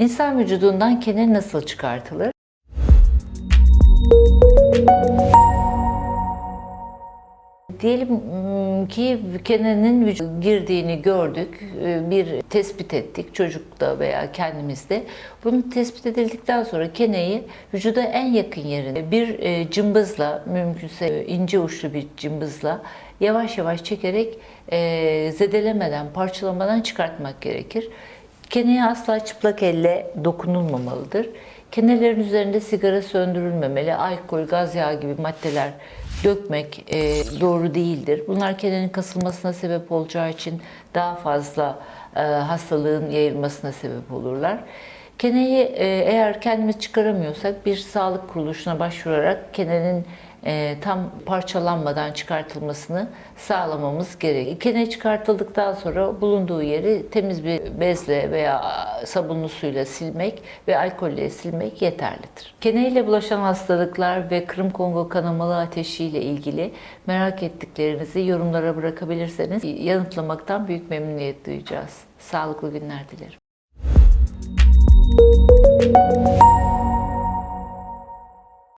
İnsan vücudundan kene nasıl çıkartılır? Diyelim mm, ki kenenin vücuda girdiğini gördük, e, bir tespit ettik çocukta veya kendimizde. Bunu tespit edildikten sonra keneyi vücuda en yakın yerine bir e, cımbızla, mümkünse e, ince uçlu bir cımbızla yavaş yavaş çekerek zedelemeden, parçalamadan çıkartmak gerekir. Keneye asla çıplak elle dokunulmamalıdır. Kenelerin üzerinde sigara söndürülmemeli, alkol, gaz yağı gibi maddeler dökmek e, doğru değildir. Bunlar kenenin kasılmasına sebep olacağı için daha fazla e, hastalığın yayılmasına sebep olurlar. Keneyi e, eğer kendimiz çıkaramıyorsak bir sağlık kuruluşuna başvurarak kenenin e, tam parçalanmadan çıkartılmasını sağlamamız gerekir. Kene çıkartıldıktan sonra bulunduğu yeri temiz bir bezle veya sabunlu suyla silmek ve alkolle silmek yeterlidir. Kene ile bulaşan hastalıklar ve Kırım Kongo kanamalı ateşi ile ilgili merak ettiklerinizi yorumlara bırakabilirseniz yanıtlamaktan büyük memnuniyet duyacağız. Sağlıklı günler dilerim. Música